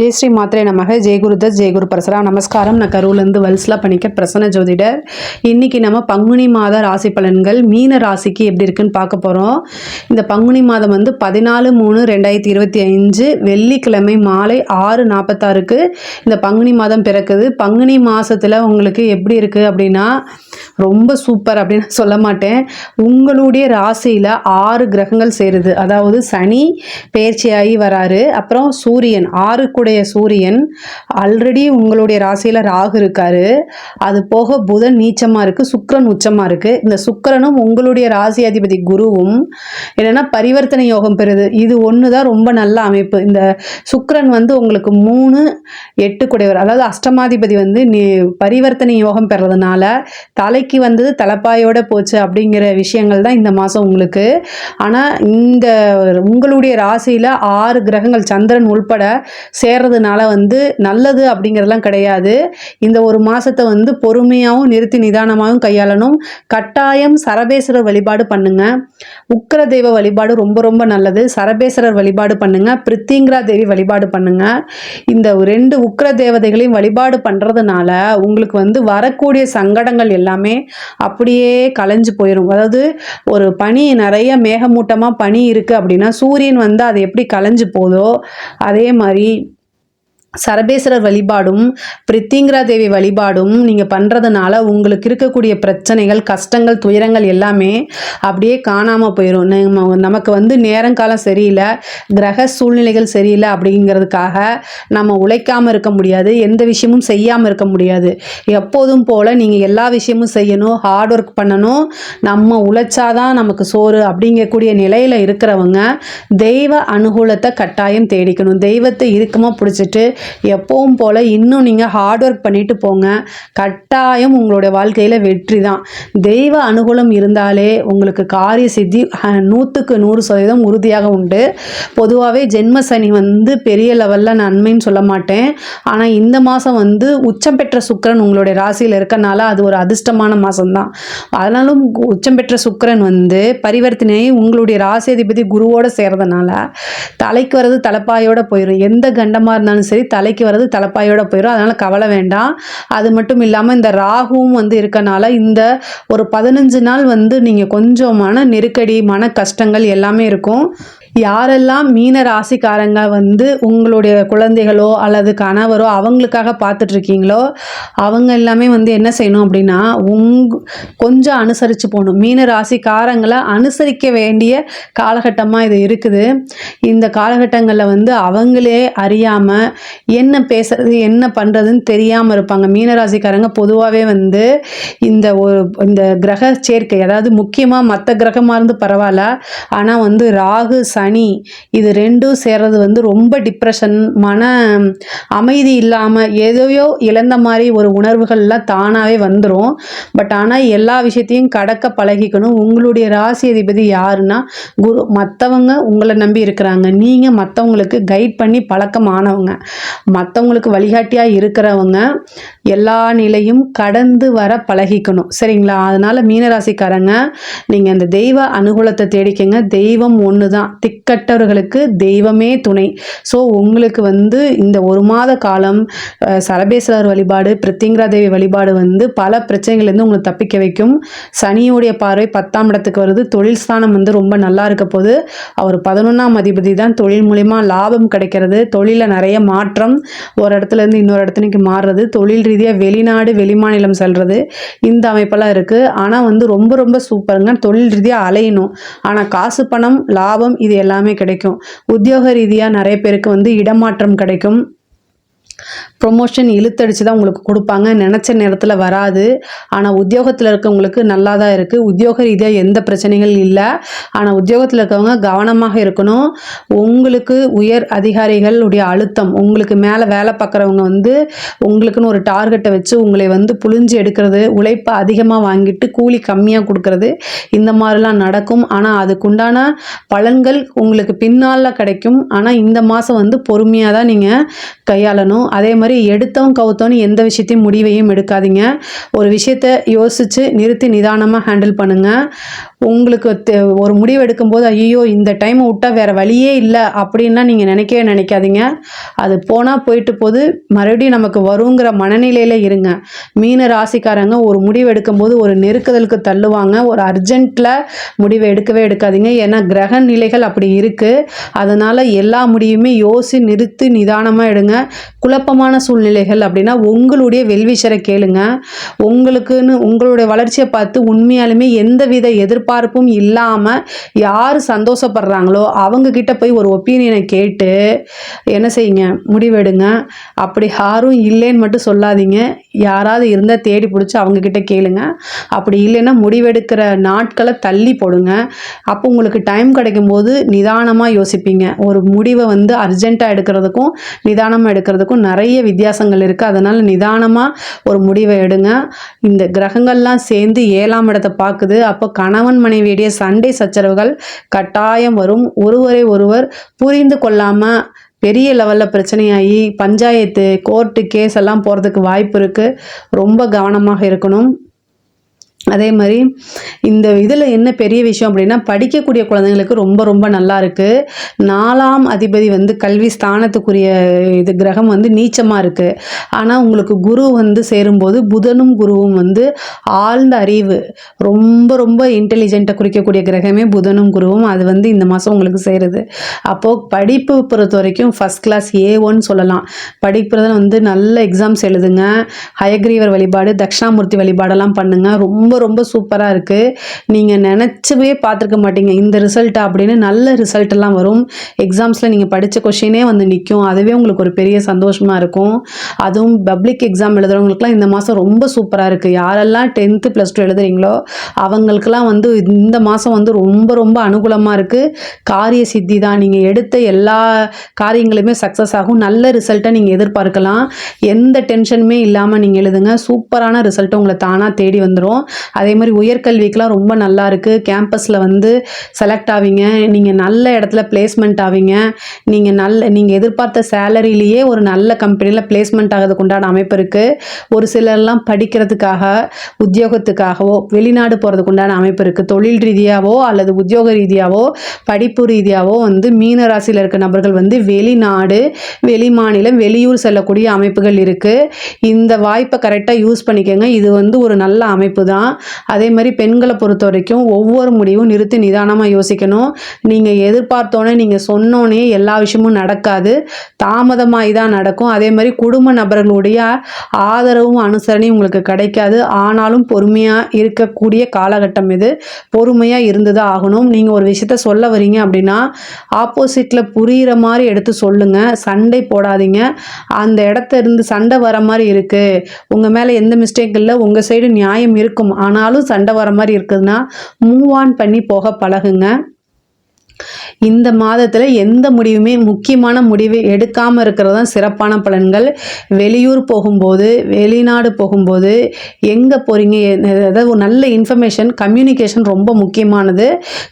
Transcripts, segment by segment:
ஜெய் ஸ்ரீ மாத்ரே நமக. ஜெயகுருதத் ஜெயகுரு பரசரா நமஸ்காரம். நான் கரூர்லேருந்து வல்ஸ்லா பண்ணிக்க பிரசன்ன ஜோதிடர். இன்னைக்கு நம்ம பங்குனி மாத ராசி பலன்கள் மீன ராசிக்கு எப்படி இருக்குன்னு பார்க்க போகிறோம் இந்த பங்குனி மாதம் வந்து பதினாலு மூணு ரெண்டாயிரத்தி இருபத்தி அஞ்சு வெள்ளிக்கிழமை மாலை ஆறு நாற்பத்தாறுக்கு இந்த பங்குனி மாதம் பிறக்குது. பங்குனி மாதத்தில் உங்களுக்கு எப்படி இருக்குது அப்படின்னா ரொம்ப சூப்பர் அப்படின்னு சொல்ல மாட்டேன். உங்களுடைய ராசியில் ஆறு கிரகங்கள் சேருது. அதாவது சனி பயிற்சியாகி வராரு. அப்புறம் சூரியன் ஆறு கூட உங்களுடைய சூரியன் ஆல்ரெடி உங்களுடைய ராசியில் ராகு இருக்காரு. அது போக புதன் நீச்சமாக இருக்குது சுக்கரன் உச்சமாக இருக்குது இந்த சுக்கரனும் உங்களுடைய ராசி அதிபதி குருவும் என்னென்னா பரிவர்த்தனை யோகம் பெறுது. இது ஒன்று தான் ரொம்ப நல்ல அமைப்பு. இந்த சுக்கரன் வந்து உங்களுக்கு மூணு எட்டு குடைவர் அதாவது அஷ்டமாதிபதி வந்து நீ பரிவர்த்தனை யோகம் பெறதுனால தலைக்கு வந்தது தலைப்பாயோட போச்சு அப்படிங்கிற விஷயங்கள் தான் இந்த மாதம் உங்களுக்கு. ஆனால் இந்த உங்களுடைய ராசியில் ஆறு கிரகங்கள் சந்திரன் உள்பட சேர்றதுனால வந்து நல்லது அப்படிங்கிறதெல்லாம் கிடையாது. இந்த ஒரு மாதத்தை வந்து பொறுமையாகவும் நிறுத்தி நிதானமாகவும் கையாளணும். கட்டாயம் சரபேஸ்வரர் வழிபாடு பண்ணுங்க. உக்கர தெய்வ வழிபாடு ரொம்ப ரொம்ப நல்லது. சரபேஸ்வரர் வழிபாடு பண்ணுங்க. பிரித்திங்கிரா தேவி வழிபாடு பண்ணுங்க. இந்த ரெண்டு உக்கர தேவதைகளையும் வழிபாடு பண்ணுறதுனால உங்களுக்கு வந்து வரக்கூடிய சங்கடங்கள் எல்லாமே அப்படியே கலைஞ்சு போயிடும் அதாவது ஒரு பனி நிறைய மேகமூட்டமாக பனி இருக்குது அப்படின்னா சூரியன் வந்து அது எப்படி கலைஞ்சு போதோ அதே மாதிரி சரபேஸ்வரர் வழிபாடும் பிரித்திங்கிரா தேவி வழிபாடும் நீங்கள் பண்ணுறதுனால உங்களுக்கு இருக்கக்கூடிய பிரச்சனைகள் கஷ்டங்கள் துயரங்கள் எல்லாமே அப்படியே காணாமல் போயிடும் நம்ம நமக்கு வந்து நேரங்காலம் சரியில்லை கிரக சூழ்நிலைகள் சரியில்லை அப்படிங்கிறதுக்காக நம்ம உழைக்காமல் இருக்க முடியாது எந்த விஷயமும் செய்யாமல் இருக்க முடியாது. எப்போதும் போல் நீங்கள் எல்லா விஷயமும் செய்யணும் ஹார்ட் ஒர்க் பண்ணணும். நம்ம உழைச்சாதான் நமக்கு சோறு அப்படிங்கக்கூடிய நிலையில் இருக்கிறவங்க தெய்வ அனுகூலத்தை கட்டாயம் தேடிக்கணும். தெய்வத்தை இறுக்கமாக பிடிச்சிட்டு எப்பவும் போல் இன்னும் நீங்கள் ஹார்ட் ஒர்க் பண்ணிட்டு போங்க. கட்டாயம் உங்களுடைய வாழ்க்கையில் வெற்றி தான். தெய்வ அனுகூலம் இருந்தாலே உங்களுக்கு காரிய சித்தி நூற்றுக்கு நூறு சதவீதம் உறுதியாக உண்டு. பொதுவாகவே ஜென்ம சனி வந்து பெரிய லெவலில் நன்மைன்னு சொல்ல மாட்டேன். ஆனால் இந்த மாதம் வந்து உச்சம் பெற்ற சுக்கிரன் உங்களுடைய ராசியில் இருக்கனால அது ஒரு அதிர்ஷ்டமான மாதம்தான் அதனாலும் உச்சம் பெற்ற சுக்கிரன் வந்து பரிவர்த்தனை உங்களுடைய ராசி அதிபதி சேர்றதுனால தலைக்கு வர்றது தலைப்பாயோட போயிடும் எந்த கண்டமாக இருந்தாலும் சரி தலைக்கு வர்றது தலைப்பாயோட போயிடும் அதனால் கவலை வேண்டாம். அது மட்டும் இல்லாமல் இந்த ராகுவும் வந்து இருக்கனால இந்த ஒரு பதினஞ்சு நாள் வந்து நீங்கள் கொஞ்சம் மன நெருக்கடி மன கஷ்டங்கள் எல்லாமே இருக்கும். யாரெல்லாம் மீன ராசிக்காரங்க வந்து உங்களுடைய குழந்தைகளோ அல்லது கணவரோ அவங்களுக்காக பார்த்துட்டு இருக்கீங்களோ அவங்க எல்லாமே வந்து என்ன செய்யணும் அப்படின்னா உங் கொஞ்சம் அனுசரித்து போகணும். மீன ராசிக்காரங்களை அனுசரிக்க வேண்டிய காலகட்டமாக இது இருக்குது. இந்த காலகட்டங்களில் வந்து அவங்களே அறியாமல் என்ன பேசுறது என்ன பண்ணுறதுன்னு தெரியாமல் இருப்பாங்க. மீனராசிக்காரங்க பொதுவாகவே வந்து இந்த ஒரு இந்த கிரக சேர்க்கை அதாவது முக்கியமாக மற்ற கிரகமாக இருந்து பரவாயில்ல ஆனால் வந்து ராகு ச சனி. இது ரெண்டும் சேர்றது வந்து ரொம்ப டிப்ரெஷன் மன அமைதி இல்லாமல் எதையோ இழந்த மாதிரி ஒரு உணர்வுகள்லாம் தானாகவே வந்துடும் பட் ஆனால் எல்லா விஷயத்தையும் கடக்க பழகிக்கணும். உங்களுடைய ராசி அதிபதி யாருன்னா குரு மற்றவங்க உங்களை நம்பி இருக்கிறாங்க. நீங்கள் மற்றவங்களுக்கு கைட் பண்ணி பழக்கமானவங்க. மற்றவங்களுக்கு வழிகாட்டியாக இருக்கிறவங்க எல்லா நிலையும் கடந்து வர பழகிக்கணும். சரிங்களா? அதனால் மீனராசிக்காரங்க நீங்கள் அந்த தெய்வ அனுகூலத்தை தேடிக்கங்க. தெய்வம் ஒன்று தான் திக்கட்டவர்களுக்கு தெய்வமே துணை. ஸோ உங்களுக்கு வந்து இந்த ஒரு மாத காலம் சலபேஸ்வரர் சரபேஸ்வரர் வழிபாடு பிரித்திங்கரா தேவி வழிபாடு வந்து பல பிரச்சனைகள்லேருந்து உங்களை தப்பிக்க வைக்கும். சனியுடைய பார்வை பத்தாம் இடத்துக்கு வருது. தொழில் ஸ்தானம் வந்து ரொம்ப நல்லா இருக்க போது அவர் பதினொன்றாம் அதிபதி தான். தொழில் மூலிமா லாபம் கிடைக்கிறது. தொழிலில் நிறைய மாற்றம் ஒரு இடத்துல இருந்து இன்னொரு இடத்துக்கு மாறுறது. தொழில் ரீதியாக வெளிநாடு வெளிமாநிலம் செல்வது இந்த அமைப்பெல்லாம் இருக்குது ஆனால் வந்து ரொம்ப ரொம்ப சூப்பருங்க. தொழில் ரீதியாக அலையணும். ஆனால் காசு பணம் லாபம் இது எல்லாமே கிடைக்கும். உத்தியோக ரீதியாக நிறைய பேருக்கு வந்து இடமாற்றம் கிடைக்கும். ப்ரொமோஷன் இழுத்தடிச்சு தான் உங்களுக்கு கொடுப்பாங்க. நினச்ச நேரத்தில் வராது. ஆனால் உத்தியோகத்தில் இருக்கவங்களுக்கு நல்லா தான் இருக்குது உத்தியோக ரீதியாக எந்த பிரச்சனைகள் இல்லை. ஆனால் உத்தியோகத்தில் இருக்கவங்க கவனமாக இருக்கணும். உங்களுக்கு உயர் அதிகாரிகளுடைய அழுத்தம். உங்களுக்கு மேலே வேலை பார்க்குறவங்க வந்து உங்களுக்குன்னு ஒரு டார்கெட்டை வச்சு உங்களை வந்து புழிஞ்சு எடுக்கிறது உழைப்பை அதிகமாக வாங்கிட்டு கூலி கம்மியாக கொடுக்கறது இந்த மாதிரிலாம் நடக்கும். ஆனால் அதுக்குண்டான பலன்கள் உங்களுக்கு பின்னால் கிடைக்கும். ஆனால் இந்த மாதம் வந்து பொறுமையாக தான் நீங்கள் கையாளணும். அதே மாதிரி எடுத்தோம் கவுத்தோன்னு எந்த விஷயத்தையும் முடிவையும் எடுக்காதீங்க. ஒரு விஷயத்த யோசித்து நிறுத்தி நிதானமாக ஹேண்டில் பண்ணுங்கள் உங்களுக்கு தெ- ஒரு முடிவு எடுக்கும்போது ஐயோ இந்த டைம் விட்டால் வேறு வழியே இல்லை அப்படின்லாம் நீங்கள் நினைக்கவே நினைக்காதீங்க. அது போனால் போயிட்டு போது மறுபடியும் நமக்கு வருங்கிற மனநிலையில் இருங்க. மீன ராசிக்காரங்க ஒரு முடிவு எடுக்கும்போது ஒரு நெருக்குதலுக்கு தள்ளுவாங்க. ஒரு அர்ஜென்ட்டில் முடிவை எடுக்கவே எடுக்காதீங்க. ஏன்னா கிரக நிலைகள் அப்படி இருக்குது அதனால் எல்லா முடிவுமே யோசி நிறுத்தி நிதானமாக எடுங்க. குழப்பமான சூழ்நிலைகள் அப்படின்னா உங்களுடைய வெல்விஷரை கேளுங்க. உங்களுக்குன்னு உங்களுடைய வளர்ச்சியை பார்த்து உண்மையாலுமே எந்தவித எதிர்பார்ப்பும் இல்லாமல் யார் சந்தோஷப்படுறாங்களோ அவங்கக்கிட்ட போய் ஒரு ஒப்பீனியனை கேட்டு என்ன செய்யுங்க? முடிவெடுங்க. அப்படி யாரும் இல்லைன்னு மட்டும் சொல்லாதீங்க. யாராவது இருந்தால் தேடி பிடிச்சி அவங்கக்கிட்ட கேளுங்க. அப்படி இல்லைன்னா முடிவெடுக்கிற நாட்களை தள்ளி போடுங்க. அப்போ உங்களுக்கு டைம் கிடைக்கும் போது நிதானமாக யோசிப்பீங்க. ஒரு முடிவை வந்து அர்ஜென்ட்டாக எடுக்கிறதுக்கும் நிதானமாக எடுக்கிறதுக்கும் நிறைய வித்தியாசங்கள் இருக்குது அதனால் நிதானமாக ஒரு முடிவை எடுங்க. இந்த கிரகங்கள்லாம் சேர்ந்து ஏழாம் இடத்தை பார்க்குது. அப்போ கணவன் மனைவியுடைய சண்டை சச்சரவுகள் கட்டாயம் வரும். ஒருவரை ஒருவர் புரிந்து கொள்ளாமல் பெரிய லெவலில் பிரச்சனையாகி பஞ்சாயத்து கோர்ட்டு கேஸ் எல்லாம் போகிறதுக்கு வாய்ப்பு இருக்குது ரொம்ப கவனமாக இருக்கணும். அதே மாதிரி இந்த இதில் என்ன பெரிய விஷயம் அப்படின்னா படிக்கக்கூடிய குழந்தைங்களுக்கு ரொம்ப ரொம்ப நல்லா இருக்குது நாலாம் அதிபதி வந்து கல்வி ஸ்தானத்துக்குரிய இது கிரகம் வந்து நீச்சமாக இருக்குது ஆனால் உங்களுக்கு குரு வந்து சேரும்போது புதனும் குருவும் வந்து ஆழ்ந்த அறிவு ரொம்ப ரொம்ப இன்டெலிஜென்ட்டை குறிக்கக்கூடிய கிரகமே புதனும் குருவும் அது வந்து இந்த மாதம் உங்களுக்கு சேருது. அப்போது படிப்பு பொறுத்த வரைக்கும் ஃபஸ்ட் கிளாஸ் ஏ ஒன் சொல்லலாம். படிப்புறதுல வந்து நல்ல எக்ஸாம்ஸ் எழுதுங்க. ஹயக்ரீவர் வழிபாடு தட்சிணாமூர்த்தி வழிபாடெல்லாம் பண்ணுங்கள் ரொம்ப ரொம்ப சூப்பராக இருக்குது நீங்கள் நினச்சவே பார்த்துருக்க மாட்டீங்க. இந்த ரிசல்ட்டா அப்படின்னு நல்ல ரிசல்ட்டெல்லாம் வரும். எக்ஸாம்ஸில் நீங்கள் படித்த கொஷினே வந்து நிற்கும் அதுவே உங்களுக்கு ஒரு பெரிய சந்தோஷமாக இருக்கும். அதுவும் பப்ளிக் எக்ஸாம் எழுதுறவங்களுக்குலாம் இந்த மாதம் ரொம்ப சூப்பராக இருக்குது யாரெல்லாம் டென்த்து ப்ளஸ் டூ எழுதுறீங்களோ அவங்களுக்கெல்லாம் வந்து இந்த மாதம் வந்து ரொம்ப ரொம்ப அனுகூலமாக இருக்குது காரிய சித்தி தான். நீங்கள் எடுத்த எல்லா காரியங்களுமே சக்ஸஸ் ஆகும். நல்ல ரிசல்ட்டை நீங்கள் எதிர்பார்க்கலாம். எந்த டென்ஷனுமே இல்லாமல் நீங்கள் எழுதுங்க. சூப்பரான ரிசல்ட்டு உங்களை தானாக தேடி வந்துடும் அதே மாதிரி உயர்கல்விக்கெலாம் ரொம்ப நல்லா இருக்குது கேம்பஸில் வந்து செலக்ட் ஆவீங்க. நீங்கள் நல்ல இடத்துல பிளேஸ்மெண்ட் ஆவீங்க. நீங்கள் நல்ல நீங்கள் எதிர்பார்த்த சேலரியிலேயே ஒரு நல்ல கம்பெனியில் பிளேஸ்மெண்ட் ஆகிறதுக்கு உண்டான அமைப்பு இருக்குது ஒரு சிலர்லாம் படிக்கிறதுக்காக உத்தியோகத்துக்காகவோ வெளிநாடு போகிறதுக்கு உண்டான அமைப்பு இருக்குது தொழில் ரீதியாகவோ அல்லது உத்தியோக ரீதியாகவோ படிப்பு ரீதியாகவோ வந்து மீன ராசியில் இருக்க நபர்கள் வந்து வெளிநாடு வெளி மாநிலம் வெளியூர் செல்லக்கூடிய அமைப்புகள் இருக்குது இந்த வாய்ப்பை கரெக்டாக யூஸ் பண்ணிக்கோங்க. இது வந்து ஒரு நல்ல அமைப்பு தான். அதே மாதிரி பெண்களை பொறுத்த வரைக்கும் ஒவ்வொரு முடிவும் நிறுத்தி நிதானமாக யோசிக்கணும். நீங்கள் எதிர்பார்த்தோன்னே நீங்கள் சொன்னோன்னே எல்லா விஷயமும் நடக்காது. தாமதமாகி தான் நடக்கும். அதே மாதிரி குடும்ப நபர்களுடைய ஆதரவும் அனுசரணையும் உங்களுக்கு கிடைக்காது. ஆனாலும் பொறுமையாக இருக்கக்கூடிய காலகட்டம் இது. பொறுமையாக இருந்து தான் ஆகணும். நீங்கள் ஒரு விஷயத்த சொல்ல வரீங்க அப்படின்னா ஆப்போசிட்டில் புரிகிற மாதிரி எடுத்து சொல்லுங்கள் சண்டை போடாதீங்க. அந்த இடத்த இருந்து சண்டை வர மாதிரி இருக்குது உங்கள் மேலே எந்த மிஸ்டேக் இல்லை. உங்கள் சைடு நியாயம் இருக்கும். ஆனாலும் சண்டை வர மாதிரி இருக்குதுன்னா மூவ் ஆன் பண்ணி போக பழகுங்க. இந்த மாதத்தில் எந்த முடிவுமே முக்கியமான முடிவு எடுக்காமல் இருக்கிறது தான் சிறப்பான பலன்கள். வெளியூர் போகும்போது வெளிநாடு போகும்போது எங்கே போகிறீங்க அதாவது ஒரு நல்ல இன்ஃபர்மேஷன் கம்யூனிகேஷன் ரொம்ப முக்கியமானது.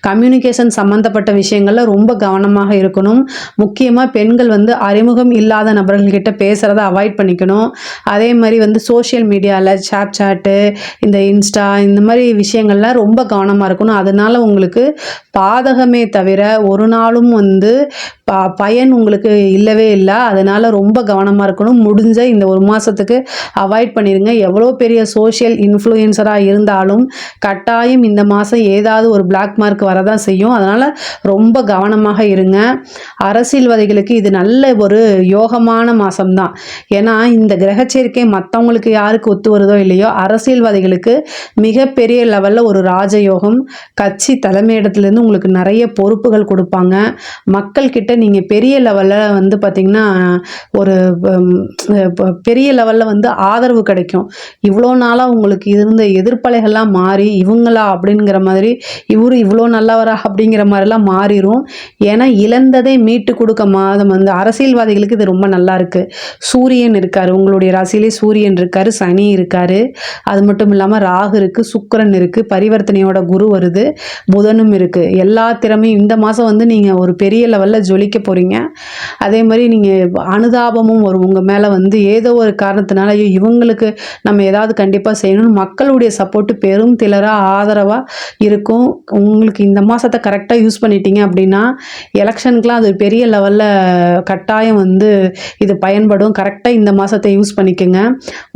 கம்யூனிகேஷன் சம்மந்தப்பட்ட விஷயங்களில் ரொம்ப கவனமாக இருக்கணும். முக்கியமாக பெண்கள் வந்து அறிமுகம் இல்லாத நபர்கள்கிட்ட பேசுகிறத அவாய்ட் பண்ணிக்கணும். அதே மாதிரி வந்து சோஷியல் மீடியாவில் சாட் சாட்டு இந்த இன்ஸ்டா இந்த மாதிரி விஷயங்கள்லாம் ரொம்ப கவனமாக இருக்கணும். அதனால உங்களுக்கு பாதகமே தவிர ஒரு நாளும் வந்து ப பயன் உங்களுக்கு இல்லவே இல்லை. அதனால் ரொம்ப கவனமாக இருக்கணும். முடிஞ்ச இந்த ஒரு மாதத்துக்கு அவாய்ட் பண்ணிடுங்க எவ்வளோ பெரிய சோஷியல் இன்ஃப்ளூயன்சராக இருந்தாலும் கட்டாயம் இந்த மாதம் ஏதாவது ஒரு பிளாக் மார்க் வரதான் செய்யும். அதனால் ரொம்ப கவனமாக இருங்க. அரசியல்வாதிகளுக்கு இது நல்ல ஒரு யோகமான மாதம்தான் ஏன்னா இந்த கிரகச்சேர்க்கை மற்றவங்களுக்கு யாருக்கு ஒத்து வருதோ இல்லையோ அரசியல்வாதிகளுக்கு மிகப்பெரிய லெவலில் ஒரு ராஜயோகம் கட்சி தலைமையிடத்துலேருந்து உங்களுக்கு நிறைய பொறுப்பு பொறுப்புகள் கொடுப்பாங்க. மக்கள்கிட்ட நீங்கள் பெரிய லெவலில் வந்து பார்த்திங்கன்னா ஒரு பெரிய லெவலில் வந்து ஆதரவு கிடைக்கும். இவ்வளோ நாளாக உங்களுக்கு இருந்த எதிர்ப்பலைகள்லாம் மாறி இவங்களா அப்படிங்கிற மாதிரி இவரு இவ்வளோ நல்லவரா அப்படிங்கிற மாதிரிலாம் மாறிடும் ஏன்னா இழந்ததை மீட்டு கொடுக்க மாதம் வந்து அரசியல்வாதிகளுக்கு இது ரொம்ப நல்லா இருக்குது சூரியன் இருக்கார் உங்களுடைய ராசியிலே சூரியன் இருக்கார் சனி இருக்கார். அது மட்டும் இல்லாமல் ராகு இருக்குது சுக்கரன் இருக்குது பரிவர்த்தனையோட குரு வருது புதனும் இருக்குது எல்லா திறமையும் இந்த மாதம் வந்து நீங்கள் ஒரு பெரிய லெவலில் ஜொலிக்க போகிறீங்க அதே மாதிரி நீங்கள் அனுதாபமும் வரும். உங்கள் மேலே வந்து ஏதோ ஒரு காரணத்தினால ஐயோ இவங்களுக்கு நம்ம ஏதாவது கண்டிப்பாக செய்யணும்னு மக்களுடைய சப்போர்ட்டு பெரும் திலராக ஆதரவாக இருக்கும். உங்களுக்கு இந்த மாதத்தை கரெக்டாக யூஸ் பண்ணிட்டீங்க அப்படின்னா எலெக்ஷனுக்குலாம் அது பெரிய லெவலில் கட்டாயம் வந்து இது பயன்படும். கரெக்டாக இந்த மாதத்தை யூஸ் பண்ணிக்கோங்க.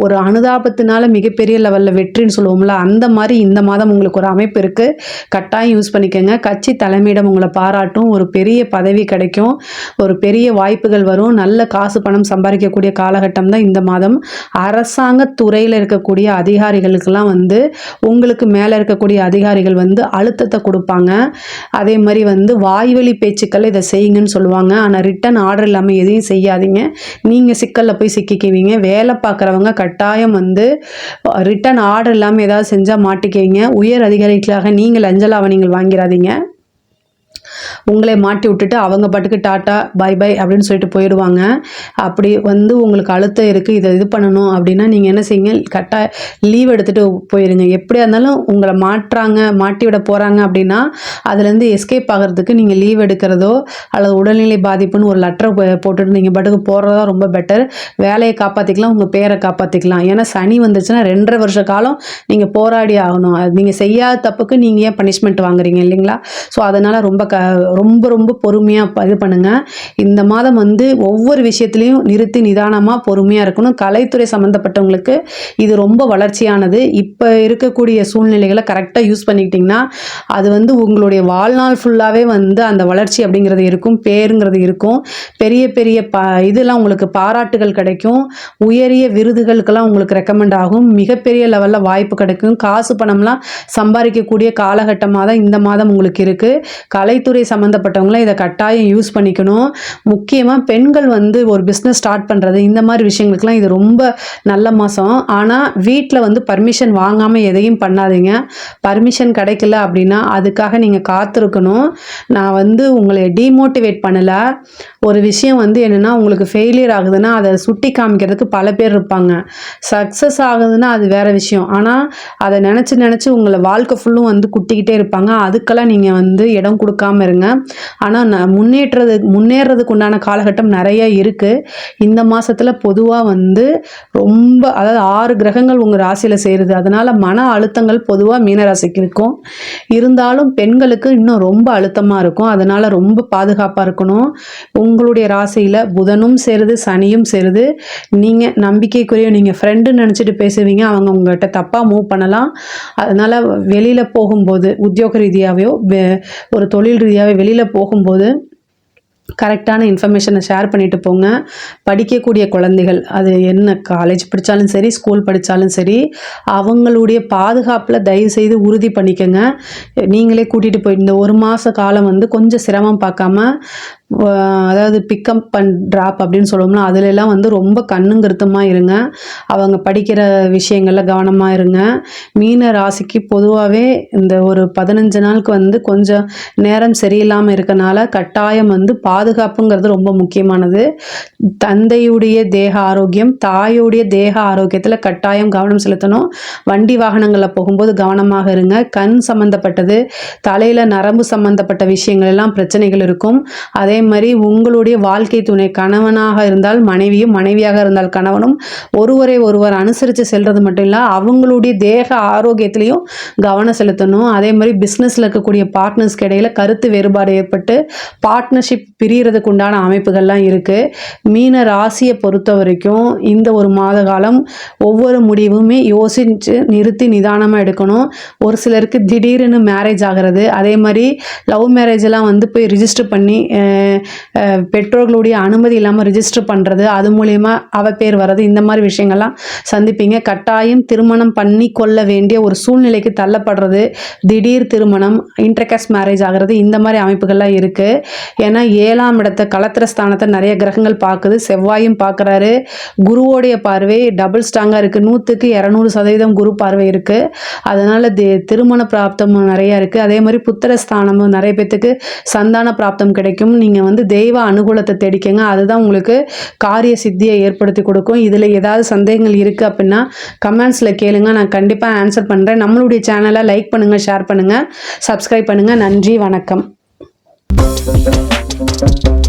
ஒரு அனுதாபத்தினால மிகப்பெரிய லெவலில் வெற்றின்னு சொல்லுவோம்ல அந்த மாதிரி இந்த மாதம் உங்களுக்கு ஒரு அமைப்பு இருக்குது கட்டாயம் யூஸ் பண்ணிக்கோங்க. கட்சி தலைமையிடம் உங்களுக்கு உங்களை பாராட்டும். ஒரு பெரிய பதவி கிடைக்கும். ஒரு பெரிய வாய்ப்புகள் வரும். நல்ல காசு பணம் சம்பாதிக்கக்கூடிய காலகட்டம் தான் இந்த மாதம். அரசாங்க துறையில் இருக்கக்கூடிய அதிகாரிகளுக்கெல்லாம் வந்து உங்களுக்கு மேலே இருக்கக்கூடிய அதிகாரிகள் வந்து அழுத்தத்தை கொடுப்பாங்க. அதே மாதிரி வந்து வாய்வழி பேச்சுக்கள் இதை செய்யுங்கன்னு சொல்லுவாங்க. ஆனால் ரிட்டன் ஆர்டர் இல்லாமல் எதையும் செய்யாதீங்க. நீங்கள் சிக்கலில் போய் சிக்கிக்குவீங்க. வேலை பார்க்குறவங்க கட்டாயம் வந்து ரிட்டன் ஆர்டர் இல்லாமல் ஏதாவது செஞ்சால் மாட்டிக்குவீங்க. உயர் அதிகாரிகளாக நீங்கள் லஞ்சலாவணிகள் வாங்கிறாதீங்க. உங்களை மாட்டி விட்டுட்டு அவங்க பாட்டுக்கு டாட்டா பை பை அப்படின்னு சொல்லிட்டு போயிடுவாங்க. அப்படி வந்து உங்களுக்கு அழுத்தம் இருக்குது இதை இது பண்ணணும் அப்படின்னா நீங்கள் என்ன செய்யுங்க கரெக்டாக லீவ் எடுத்துகிட்டு போயிருங்க. எப்படியா இருந்தாலும் உங்களை மாட்டுறாங்க மாட்டி விட போகிறாங்க அப்படின்னா அதுலேருந்து எஸ்கேப் ஆகிறதுக்கு நீங்கள் லீவ் எடுக்கிறதோ அல்லது உடல்நிலை பாதிப்புன்னு ஒரு லெட்டர் போட்டுட்டு நீங்கள் பாட்டுக்கு போகிறதா ரொம்ப பெட்டர் வேலையை காப்பாற்றிக்கலாம் உங்கள் பேரை காப்பாற்றிக்கலாம் ஏன்னா சனி வந்துச்சுன்னா ரெண்டரை வருஷ காலம் நீங்கள் போராடி ஆகணும். அது நீங்கள் செய்யாத தப்புக்கு நீங்கள் ஏன் பனிஷ்மெண்ட் வாங்குறீங்க இல்லைங்களா? ஸோ அதனால் ரொம்ப க ரொம்ப ரொம்ப பொறுமையாக இது பண்ணுங்கள் இந்த மாதம் வந்து ஒவ்வொரு விஷயத்துலையும் நிறுத்தி நிதானமாக பொறுமையாக இருக்கணும். கலைத்துறை சம்மந்தப்பட்டவங்களுக்கு இது ரொம்ப வளர்ச்சியானது. இப்போ இருக்கக்கூடிய சூழ்நிலைகளை கரெக்டாக யூஸ் பண்ணிக்கிட்டிங்கன்னா அது வந்து உங்களுடைய வாழ்நாள் ஃபுல்லாகவே வந்து அந்த வளர்ச்சி அப்படிங்கிறது இருக்கும். பேருங்கிறது இருக்கும். பெரிய பெரிய ப இதெல்லாம் உங்களுக்கு பாராட்டுகள் கிடைக்கும். உயரிய விருதுகளுக்கெல்லாம் உங்களுக்கு ரெக்கமெண்ட் ஆகும். மிகப்பெரிய லெவலில் வாய்ப்பு கிடைக்கும். காசு பணம்லாம் சம்பாதிக்கக்கூடிய காலகட்டமாக தான் இந்த மாதம் உங்களுக்கு இருக்குது கலைத்துறை சம்மந்தப்பட்டவங்களாம் இதை கட்டாயம் யூஸ் பண்ணிக்கணும். முக்கியமாக பெண்கள் வந்து ஒரு பிஸ்னஸ் ஸ்டார்ட் பண்ணுறது இந்த மாதிரி விஷயங்களுக்குலாம் இது ரொம்ப நல்ல மாதம் ஆனால் வீட்டில் வந்து பர்மிஷன் வாங்காமல் எதையும் பண்ணாதீங்க. பர்மிஷன் கிடைக்கல அப்படின்னா அதுக்காக நீங்கள் காத்திருக்கணும். நான் வந்து உங்களை டீமோட்டிவேட் பண்ணலை. ஒரு விஷயம் வந்து என்னென்னா உங்களுக்கு ஃபெயிலியர் ஆகுதுன்னா அதை சுட்டி காமிக்கிறதுக்கு பல பேர் இருப்பாங்க. சக்ஸஸ் ஆகுதுன்னா அது வேறு விஷயம். ஆனால் அதை நினச்சி நினச்சி உங்களை வாழ்க்கை ஃபுல்லும் வந்து குட்டிக்கிட்டே இருப்பாங்க. அதுக்கெல்லாம் நீங்கள் வந்து இடம் கொடுக்காம இருங்க. ஆனால் நான் முன்னேற்றது முன்னேறதுக்கு உண்டான காலகட்டம் நிறைய இருக்குது இந்த மாதத்தில் பொதுவாக வந்து ரொம்ப அதாவது ஆறு கிரகங்கள் உங்கள் ராசியில் சேருது. அதனால் மன அழுத்தங்கள் பொதுவாக மீனராசிக்கு இருக்கும். இருந்தாலும் பெண்களுக்கு இன்னும் ரொம்ப அழுத்தமாக இருக்கும். அதனால் ரொம்ப பாதுகாப்பாக இருக்கணும். உங்களுடைய ராசியில் புதனும் சேருது சனியும் சேருது. நீங்கள் நம்பிக்கைக்குரிய நீங்கள் ஃப்ரெண்டுன்னு நினச்சிட்டு பேசுவீங்க. அவங்க உங்கள்கிட்ட தப்பாக மூவ் பண்ணலாம். அதனால் வெளியில் போகும்போது உத்தியோக ரீதியாகவோ ஒரு தொழில் ரீதியாகவே வெளியில் போகும்போது கரெக்டான இன்ஃபர்மேஷனை ஷேர் பண்ணிட்டு போங்க. படிக்கக்கூடிய குழந்தைகள் அது என்ன காலேஜ் படித்தாலும் சரி ஸ்கூல் படித்தாலும் சரி அவங்களுடைய பாதுகாப்பில் தயவுசெய்து உறுதி பண்ணிக்கோங்க. நீங்களே கூட்டிகிட்டு போய் இந்த ஒரு மாத காலம் வந்து கொஞ்சம் சிரமம் பார்க்காம அதாவது பிக்கப் அண்ட் ட்ராப் அப்படின்னு சொல்லுவோம்னா அதுலெல்லாம் வந்து ரொம்ப கண்ணும் கருத்துமாக இருங்க. அவங்க படிக்கிற விஷயங்களில் கவனமாக இருங்க. மீன ராசிக்கு பொதுவாகவே இந்த ஒரு பதினஞ்சு நாளுக்கு வந்து கொஞ்சம் நேரம் சரியில்லாமல் இருக்கனால கட்டாயம் வந்து பா பாதுகாப்புங்கிறது ரொம்ப முக்கியமானது. தந்தையுடைய தேக ஆரோக்கியம் தாயுடைய தேக ஆரோக்கியத்தில் கட்டாயம் கவனம் செலுத்தணும். வண்டி வாகனங்களில் போகும்போது கவனமாக இருங்க. கண் சம்மந்தப்பட்டது தலையில் நரம்பு சம்மந்தப்பட்ட விஷயங்கள் எல்லாம் பிரச்சனைகள் இருக்கும். அதே மாதிரி உங்களுடைய வாழ்க்கை துணை கணவனாக இருந்தால் மனைவியும் மனைவியாக இருந்தால் கணவனும் ஒருவரை ஒருவர் அனுசரித்து செல்வது மட்டும் இல்லை அவங்களுடைய தேக ஆரோக்கியத்திலையும் கவனம் செலுத்தணும். அதே மாதிரி பிஸ்னஸில் இருக்கக்கூடிய பார்ட்னர்ஸ்க்கு இடையில் கருத்து வேறுபாடு ஏற்பட்டு பார்ட்னர்ஷிப் பிரியறதுக்கு உண்டான அமைப்புகள்லாம் இருக்குது மீன ராசியை பொறுத்த வரைக்கும் இந்த ஒரு மாத காலம் ஒவ்வொரு முடிவுமே யோசித்து நிறுத்தி நிதானமாக எடுக்கணும். ஒரு சிலருக்கு திடீர்னு மேரேஜ் ஆகிறது அதே மாதிரி லவ் மேரேஜ் எல்லாம் வந்து போய் ரிஜிஸ்டர் பண்ணி பெற்றோர்களுடைய அனுமதி இல்லாமல் ரிஜிஸ்டர் பண்ணுறது அது மூலயமா அவ பேர் வர்றது இந்த மாதிரி விஷயங்கள்லாம் சந்திப்பீங்க. கட்டாயம் திருமணம் பண்ணி கொள்ள வேண்டிய ஒரு சூழ்நிலைக்கு தள்ளப்படுறது திடீர் திருமணம் இன்டர்காஸ்ட் மேரேஜ் ஆகிறது இந்த மாதிரி அமைப்புகள்லாம் இருக்குது ஏன்னா ஏழாம் இடத்த கலத்திர ஸ்தானத்தை நிறைய கிரகங்கள் பார்க்குது. செவ்வாயும் பார்க்குறாரு. குருவோடைய பார்வை டபுள் ஸ்ட்ராங்காக இருக்குது நூற்றுக்கு இரநூறு சதவீதம் குரு பார்வை இருக்குது அதனால் தி திருமண பிராப்தமும் நிறையா இருக்குது அதே மாதிரி புத்திர ஸ்தானமும் நிறைய பேத்துக்கு சந்தான பிராப்தம் கிடைக்கும். நீங்கள் வந்து தெய்வ அனுகூலத்தை தேடிக்கங்க. அதுதான் உங்களுக்கு காரிய சித்தியை ஏற்படுத்தி கொடுக்கும். இதில் ஏதாவது சந்தேகங்கள் இருக்குது அப்படின்னா கமெண்ட்ஸில் கேளுங்க. நான் கண்டிப்பாக ஆன்சர் பண்ணுறேன் நம்மளுடைய சேனலை லைக் பண்ணுங்கள் ஷேர் பண்ணுங்கள் சப்ஸ்கிரைப் பண்ணுங்கள் நன்றி வணக்கம். Thank you.